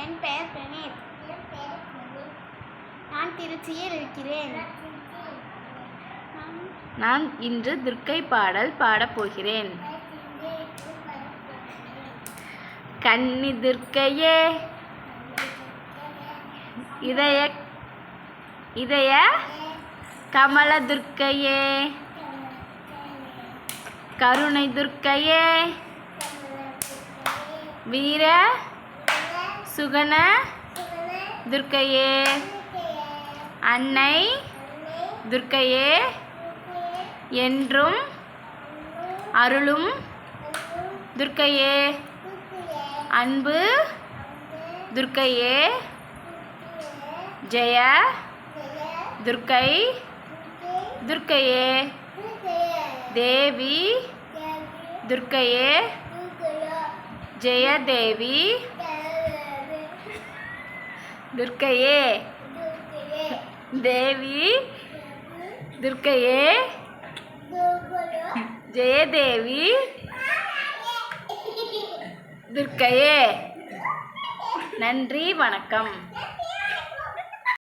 என் பெயர் பிரணீத் நான் திருச்சியில் இருக்கிறேன். நான் நான் இன்று துர்க்கை பாடல் பாடப் போகிறேன். கன்னி துர்க்கையே. இதய இதய கமல துர்க்கையே. கருணை துர்க்கையே. வீர சுகன துர்க்கையே. அன்னை துர்க்கையே. என்றும் அருளும் துர்க்கையே. அன்பு துர்க்கையே. ஜெய துர்க்கை துர்க்கையே. தேவி துர்க்கையே. ஜெயதேவி. துர்க்கையே. தேவி. துர்க்கையே. ஜெயதேவி. துர்க்கையே. நன்றி வணக்கம்.